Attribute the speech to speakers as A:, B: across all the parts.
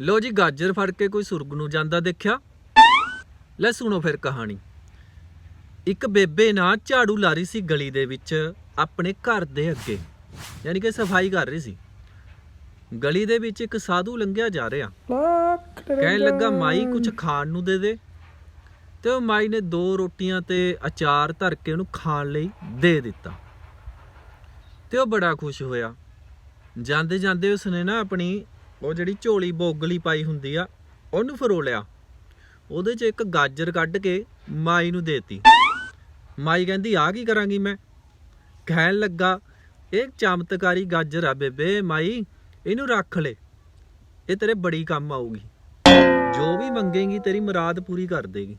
A: ਲੋ ਜੀ ਗਾਜਰ ਫੜ ਕੇ ਕੋਈ ਸੁਰਗ ਨੂੰ ਜਾਂਦਾ ਦੇਖਿਆ। ਲੈ ਸੁਣੋ ਫਿਰ ਕਹਾਣੀ। ਇੱਕ ਬੇਬੇ ਨਾ ਝਾੜੂ ਲਾ ਰਹੀ ਸੀ ਗਲੀ ਦੇ ਵਿੱਚ ਆਪਣੇ ਘਰ ਦੇ ਅੱਗੇ। ਯਾਨੀ ਕਿ ਸਫ਼ਾਈ ਕਰ ਰਹੀ ਸੀ। ਗਲੀ ਦੇ ਵਿੱਚ ਇੱਕ ਸਾਧੂ ਲੰਘਿਆ ਜਾ ਰਿਹਾ। ਕਹਿਣ ਲੱਗਾ, ਮਾਈ ਕੁਝ ਖਾਣ ਨੂੰ ਦੇ ਦੇ। ਤੇ ਉਹ ਮਾਈ ਨੇ ਦੋ ਰੋਟੀਆਂ ਤੇ ਅਚਾਰ ਧਰ ਕੇ ਉਹਨੂੰ ਖਾਣ ਲਈ ਦੇ ਦਿੱਤਾ। ਤੇ ਉਹ ਬੜਾ ਖੁਸ਼ ਹੋਇਆ। ਜਾਂਦੇ ਜਾਂਦੇ ਉਸਨੇ ਨਾ ਆਪਣੀ ਉਹ ਜਿਹੜੀ ਝੋਲੀ ਬੋਗਲੀ ਪਾਈ ਹੁੰਦੀ ਆ, ਉਹਨੂੰ ਫਰੋਲਿਆ ਉਹਦੇ 'ਚ ਇੱਕ ਗਾਜਰ ਕੱਢ ਕੇ ਮਾਈ ਨੂੰ ਦੇਤੀ। ਮਾਈ ਕਹਿੰਦੀ ਆ ਕੀ ਕਰਾਂਗੀ ਮੈਂ? ਕਹਿਣ ਲੱਗਾ, ਇਹ ਚਮਤਕਾਰੀ ਗਾਜਰ ਆ ਬੇਬੇ, ਮਾਈ, ਇਹਨੂੰ ਰੱਖ ਲੈ। ਇਹ ਤੇਰੇ ਬੜੀ ਕੰਮ ਆਊਗੀ। ਜੋ ਵੀ ਮੰਗੇਗੀ ਤੇਰੀ ਮੁਰਾਦ ਪੂਰੀ ਕਰ ਦੇਗੀ।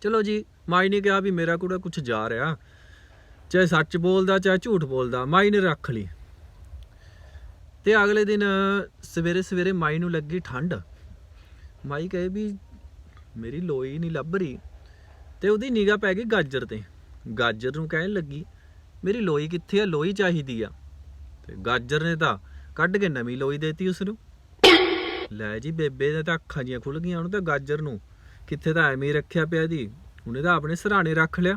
A: ਚਲੋ ਜੀ, ਮਾਈ ਨੇ ਕਿਹਾ ਵੀ ਮੇਰਾ ਕੁੜਾ ਕੁਝ ਜਾ ਰਿਹਾ। ਚਾਹੇ ਸੱਚ ਬੋਲਦਾ, ਚਾਹੇ ਝੂਠ ਬੋਲਦਾ, ਮਾਈ ਨੇ ਰੱਖ ਲਈ। ਤੇ ਅਗਲੇ ਦਿਨ ਸਵੇਰੇ ਸਵੇਰੇ ਮਾਈ ਨੂੰ ਲੱਗੀ ਠੰਡ। ਮਾਈ ਕਹੇ ਵੀ, ਮੇਰੀ ਲੋਈ ਨਹੀਂ ਲੱਭ ਰਹੀ। ਤੇ ਉਹਦੀ ਨਿਗਾਹ ਪੈ ਗਈ ਗਾਜਰ ਤੇ। ਗਾਜਰ ਨੂੰ ਕਹਿਣ ਲੱਗੀ, ਮੇਰੀ ਲੋਈ ਕਿੱਥੇ ਆ? ਲੋਈ ਚਾਹੀਦੀ ਆ। ਤੇ ਗਾਜਰ ਨੇ ਤਾਂ ਕੱਢ ਕੇ ਨਵੀਂ ਲੋਈ ਦੇਤੀ ਉਸ ਨੂੰ ਲੈ ਜੀ, ਬੇਬੇ ਨੇ ਤਾਂ ਅੱਖਾਂ ਜੀਆਂ ਖੁੱਲ ਗਈਆਂ, ਉਹਨੂੰ ਤਾਂ ਗਾਜਰ ਨੂੰ ਕਿੱਥੇ ਤਾਂ ਐਵੇਂ ਹੀ ਰੱਖਿਆ ਪਿਆ ਜੀ ਉਹਨੇ ਤਾਂ ਆਪਣੇ ਸਰਾਣੇ ਰੱਖ ਲਿਆ।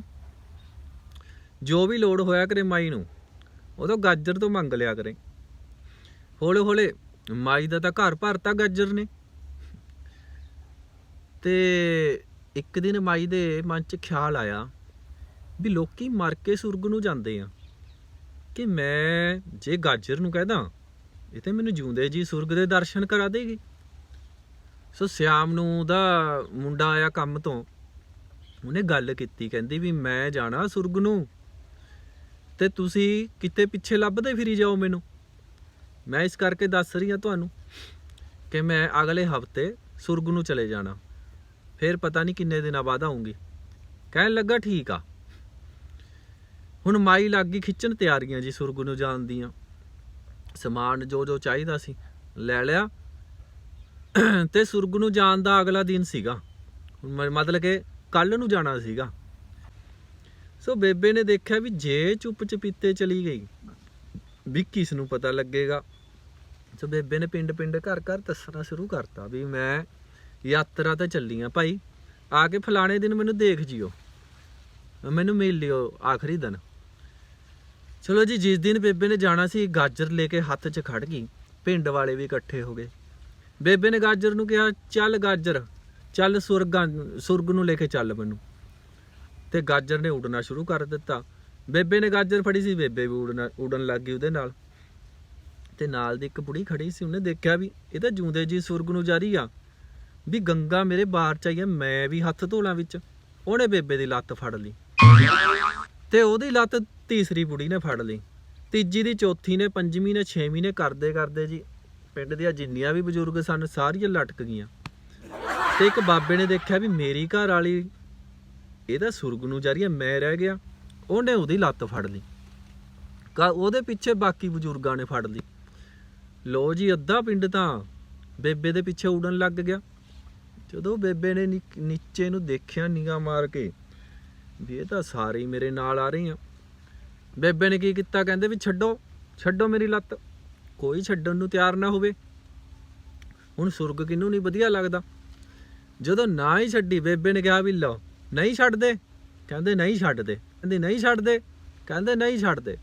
A: ਜੋ ਵੀ ਲੋੜ ਹੋਇਆ ਕਰੇ ਮਾਈ ਨੂੰ, ਉਹ ਤਾਂ ਗਾਜਰ ਤੋਂ ਮੰਗ ਲਿਆ ਕਰੇ। ਹੌਲੇ ਹੌਲੇ ਮਾਈ ਦਾ ਤਾਂ ਘਰ ਭਰਤਾ ਗਾਜਰ ਨੇ। ਤੇ ਇੱਕ ਦਿਨ ਮਾਈ ਦੇ ਮਨ 'ਚ ਖਿਆਲ ਆਇਆ ਵੀ ਲੋਕੀ ਮਰ ਕੇ ਸੁਰਗ ਨੂੰ ਜਾਂਦੇ ਆ। ਕਿ ਮੈਂ ਜੇ ਗਾਜਰ ਨੂੰ ਕਹਿਦਾ ਇਹ ਤੇ ਮੈਨੂੰ ਜਿਉਂਦੇ ਜੀ ਸੁਰਗ ਦੇ ਦਰਸ਼ਨ ਕਰਾ ਦੇਗੀ। ਸੋ ਸਿਆਮ ਨੂੰ ਦਾ ਮੁੰਡਾ ਆਇਆ ਕੰਮ ਤੋਂ। ਉਹਨੇ ਗੱਲ ਕੀਤੀ, ਕਹਿੰਦੀ ਵੀ ਮੈਂ ਜਾਣਾ ਸੁਰਗ ਨੂੰ। ਤੇ ਤੁਸੀਂ ਕਿਤੇ ਪਿੱਛੇ ਲੱਭਦੇ ਫਿਰੀ ਜਾਓ ਮੈਨੂੰ। ਮੈਂ ਇਸ ਕਰਕੇ ਦੱਸ ਰਹੀ ਹਾਂ ਤੁਹਾਨੂੰ ਕਿ ਮੈਂ ਅਗਲੇ ਹਫ਼ਤੇ ਸੁਰਗ ਨੂੰ ਚਲੇ ਜਾਣਾ। ਫਿਰ ਪਤਾ ਨਹੀਂ ਕਿੰਨੇ ਦਿਨਾਂ ਬਾਅਦ ਆਉਂਗੀ। ਕਹਿਣ ਲੱਗਾ ਠੀਕ ਆ। ਹੁਣ ਮਾਈ ਲੱਗ ਗਈ ਖਿੱਚਣ ਤਿਆਰੀਆਂ ਜੀ ਸੁਰਗ ਨੂੰ ਜਾਣ ਦੀਆਂ। ਸਮਾਨ ਜੋ ਜੋ ਚਾਹੀਦਾ ਸੀ ਲੈ ਲਿਆ। ਤੇ ਸੁਰਗ ਨੂੰ ਜਾਣ ਦਾ ਅਗਲਾ ਦਿਨ ਸੀਗਾ। ਮ- ਮਤਲਬ ਕਿ ਕੱਲ ਨੂੰ ਜਾਣਾ ਸੀਗਾ। ਸੋ ਬੇਬੇ ਨੇ ਦੇਖਿਆ ਵੀ ਜੇ ਚੁੱਪ ਚਪੀਤੇ ਚਲੀ ਗਈ, ਵੀ ਕਿਸ ਨੂੰ ਪਤਾ ਲੱਗੇਗਾ। ਸੋ ਬੇਬੇ ਨੇ ਪਿੰਡ ਪਿੰਡ ਘਰ ਘਰ ਦੱਸਣਾ ਸ਼ੁਰੂ ਕਰਤਾ ਵੀ ਮੈਂ ਯਾਤਰਾ ਤੇ ਚੱਲੀ ਆ ਭਾਈ। ਆ ਕੇ ਫਲਾਣੇ ਦਿਨ ਮੈਨੂੰ ਦੇਖ ਜਿਓ। ਮੈਨੂੰ ਮਿਲ ਲਿਓ ਆਖਰੀ ਦਿਨ। ਚਲੋ ਜੀ, ਜਿਸ ਦਿਨ ਬੇਬੇ ਨੇ ਜਾਣਾ ਸੀ, ਗਾਜਰ ਲੈ ਕੇ ਹੱਥ 'ਚ ਖੜ ਗਈ। ਪਿੰਡ ਵਾਲੇ ਵੀ ਇਕੱਠੇ ਹੋ ਗਏ। ਬੇਬੇ ਨੇ ਗਾਜਰ ਨੂੰ ਕਿਹਾ, ਚੱਲ ਗਾਜਰ, ਚੱਲ ਸੁਰਗਾਂ, ਸੁਰਗ ਨੂੰ ਲੈ ਕੇ ਚੱਲ ਮੈਨੂੰ। ਤੇ ਗਾਜਰ ਨੇ ਉਡਣਾ ਸ਼ੁਰੂ ਕਰ ਦਿੱਤਾ। ਬੇਬੇ ਨੇ ਗਾਜਰ ਫੜੀ ਸੀ, ਬੇਬੇ ਵੀ ਉਡਣਾ, ਉਡਣ ਲੱਗ ਗਈ ਉਹਦੇ ਨਾਲ। ਤੇ ਨਾਲ ਦੀ ਇੱਕ ਬੁੜੀ ਖੜੀ ਸੀ, ਉਹਨੇ ਦੇਖਿਆ ਵੀ ਇਹ ਤਾਂ ਜੂੰਦੇ ਜੀ ਸੁਰਗ ਨੂੰ ਜਾ ਰਹੀ ਆ। ਵੀ ਗੰਗਾ ਮੇਰੇ ਬਾਹਰ ਚ ਆਈ ਆ, ਮੈਂ ਵੀ ਹੱਥ ਧੋਲਾਂ ਵਿੱਚ। ਉਹਨੇ ਬੇਬੇ ਦੀ ਲੱਤ ਫੜ ਲਈ। ਤੇ ਉਹਦੀ ਲੱਤ ਤੀਸਰੀ ਬੁੜੀ ਨੇ ਫੜ ਲਈ। ਤੀਜੀ ਦੀ ਚੌਥੀ ਨੇ, ਪੰਜਵੀਂ ਨੇ, ਛੇਵੀਂ ਨੇ, ਕਰਦੇ ਕਰਦੇ ਜੀ ਪਿੰਡ ਦੀਆਂ ਜਿੰਨੀਆਂ ਵੀ ਬਜ਼ੁਰਗ ਸਨ, ਸਾਰੀਆਂ ਲਟਕ ਗਈਆਂ। ਤੇ ਇੱਕ ਬਾਬੇ ਨੇ ਦੇਖਿਆ ਵੀ ਮੇਰੀ ਘਰ ਵਾਲੀ, ਇਹ ਤਾਂ ਸੁਰਗ ਨੂੰ ਜਾ ਰਹੀ ਹੈ ਮੈਂ ਰਹਿ ਗਿਆ। ਉਹਨੇ ਉਹਦੀ ਲੱਤ ਫੜ ਲਈ। ਕਾ ਉਹਦੇ ਪਿੱਛੇ ਬਾਕੀ ਬਜ਼ੁਰਗਾਂ ਨੇ ਫੜ ਲਈ। ਲੋ ਜੀ, ਅੱਧਾ ਪਿੰਡ ਤਾਂ ਬੇਬੇ ਦੇ ਪਿੱਛੇ ਉਡਣ ਲੱਗ ਗਿਆ। ਜਦੋਂ ਬੇਬੇ ਨੇ ਨੀ- ਨੀਚੇ ਨੂੰ ਦੇਖਿਆ ਨਿਗਾਹ ਮਾਰ ਕੇ, ਵੀ ਇਹ ਤਾਂ ਸਾਰੇ ਹੀ ਮੇਰੇ ਨਾਲ ਆ ਰਹੇ ਆ। ਬੇਬੇ ਨੇ ਕੀ ਕੀਤਾ? ਕਹਿੰਦੇ ਵੀ ਛੱਡੋ ਛੱਡੋ ਮੇਰੀ ਲੱਤ। ਕੋਈ ਛੱਡਣ ਨੂੰ ਤਿਆਰ ਨਾ ਹੋਵੇ। ਹੁਣ ਸੁਰਗ ਕਿਨੂੰ ਨਹੀਂ ਵਧੀਆ ਲੱਗਦਾ? ਜਦੋਂ ਨਾ ਹੀ ਛੱਡੀ, ਬੇਬੇ ਨੇ ਕਿਹਾ ਵੀ ਲਓ, ਨਹੀਂ ਛੱਡਦੇ। ਕਹਿੰਦੇ, ਨਹੀਂ ਛੱਡਦੇ। ਕਹਿੰਦੇ, ਨਹੀਂ ਛੱਡਦੇ। ਕਹਿੰਦੇ, ਨਹੀਂ ਛੱਡਦੇ।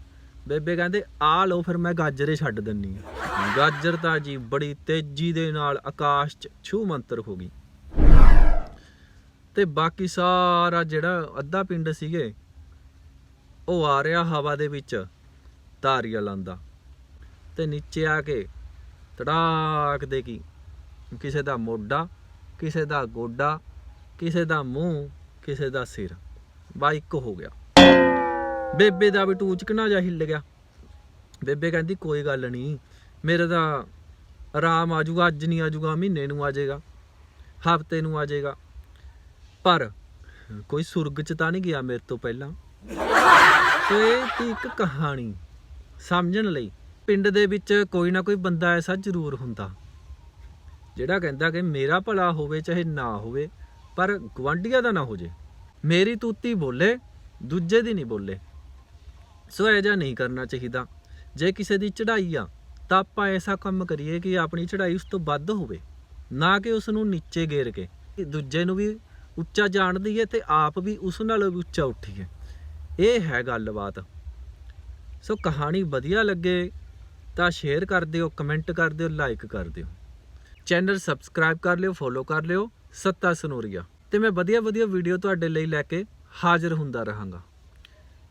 A: ਬੇਬੇ ਕਹਿੰਦੇ ਆ ਲਓ, ਫਿਰ ਮੈਂ ਗਾਜਰੇ ਛੱਡ ਦਿੰਨੀ ਆ। ਗਾਜਰ ਤਾਂ ਜੀ ਬੜੀ ਤੇਜ਼ੀ ਦੇ ਨਾਲ ਆਕਾਸ਼ 'ਚ ਛੂ ਮੰਤਰ ਹੋ ਗਈ। ਤੇ ਬਾਕੀ ਸਾਰਾ ਜਿਹੜਾ ਅੱਧਾ ਪਿੰਡ ਸੀਗੇ, ਉਹ ਆ ਰਿਹਾ ਹਵਾ ਦੇ ਵਿੱਚ ਤਾਰੀਆਂ ਲਾਂਦਾ ਤੇ ਨੀਚੇ ਆ ਕੇ ਤੜਾਕ ਦੇ ਕੀ, ਕਿਸੇ ਦਾ ਮੋਢਾ, ਕਿਸੇ ਦਾ ਗੋਡਾ, ਕਿਸੇ ਦਾ ਮੂੰਹ, ਕਿਸੇ ਦਾ ਸਿਰ। ਬਾ ਇੱਕ ਹੋ ਗਿਆ। ਬੇਬੇ ਦਾ ਵੀ ਟੂਚਕਣਾ ਜਾ ਹਿੱਲ ਗਿਆ। ਬੇਬੇ ਕਹਿੰਦੀ, ਕੋਈ ਗੱਲ ਨਹੀਂ। ਮੇਰੇ ਤਾਂ ਆਰਾਮ ਆ ਜਾਊਗਾ ਅੱਜ ਨਹੀਂ ਆ ਜਾਊਗਾ ਮਹੀਨੇ ਨੂੰ ਆ ਜਾਏਗਾ ਹਫ਼ਤੇ ਨੂੰ ਆ ਜਾਏਗਾ ਪਰ ਕੋਈ ਸੁਰਗ ਚ ਤਾਂ ਨਹੀਂ ਗਿਆ ਮੇਰੇ ਤੋਂ ਪਹਿਲਾਂ। ਤੇ ਇਹ ਤੀ ਇੱਕ ਕਹਾਣੀ ਸਮਝਣ ਲਈ ਪਿੰਡ ਦੇ ਵਿੱਚ ਕੋਈ ਨਾ ਕੋਈ ਬੰਦਾ ਐਸਾ ਜ਼ਰੂਰ ਹੁੰਦਾ, ਜਿਹੜਾ ਕਹਿੰਦਾ ਕਿ ਮੇਰਾ ਭਲਾ ਹੋਵੇ, ਚਾਹੇ ਨਾ ਹੋਵੇ, ਪਰ ਗਵਾਂਢੀਆਂ ਦਾ ਨਾ ਹੋ ਜੇ। ਮੇਰੀ ਤੂਤੀ ਬੋਲੇ, ਦੂਜੇ ਦੀ ਨਹੀਂ ਬੋਲੇ। ਸੋ ਇਹ ਜਿਹਾ ਨਹੀਂ ਕਰਨਾ ਚਾਹੀਦਾ। ਜੇ ਕਿਸੇ ਦੀ ਚੜ੍ਹਾਈ ਆ ਤਾਂ ਆਪਾਂ ਐਸਾ ਕੰਮ ਕਰੀਏ ਕਿ ਆਪਣੀ ਚੜ੍ਹਾਈ ਉਸ ਤੋਂ ਵੱਧ ਹੋਵੇ, ਨਾ ਕਿ ਉਸ ਨੂੰ ਨੀਚੇ ਗੇਰ ਕੇ। ਦੂਜੇ ਨੂੰ ਵੀ ਉੱਚਾ ਜਾਣ ਦਈਏ ਤੇ ਆਪ ਵੀ ਉਸ ਨਾਲ ਵੀ ਉੱਚਾ ਉੱਠੀਏ। ਇਹ ਹੈ ਗੱਲਬਾਤ। ਸੋ ਕਹਾਣੀ ਵਧੀਆ ਲੱਗੇ ਤਾਂ ਸ਼ੇਅਰ ਕਰ ਦਿਓ ਕਮੈਂਟ ਕਰ ਦਿਓ ਲਾਈਕ ਕਰ ਦਿਓ। ਚੈਨਲ ਸਬਸਕ੍ਰਾਈਬ ਕਰ ਲਿਓ ਫੋਲੋ ਕਰ ਲਿਓ, ਸੱਤਾ ਸਨੂਰੀਆ। ਤੇ ਮੈਂ ਵਧੀਆ ਵਧੀਆ ਵੀਡੀਓ ਤੁਹਾਡੇ ਲਈ ਲੈ ਕੇ ਹਾਜ਼ਰ ਹੁੰਦਾ ਰਹਾਂਗਾ।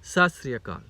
A: ਸਤਿ ਸ੍ਰੀ ਅਕਾਲ।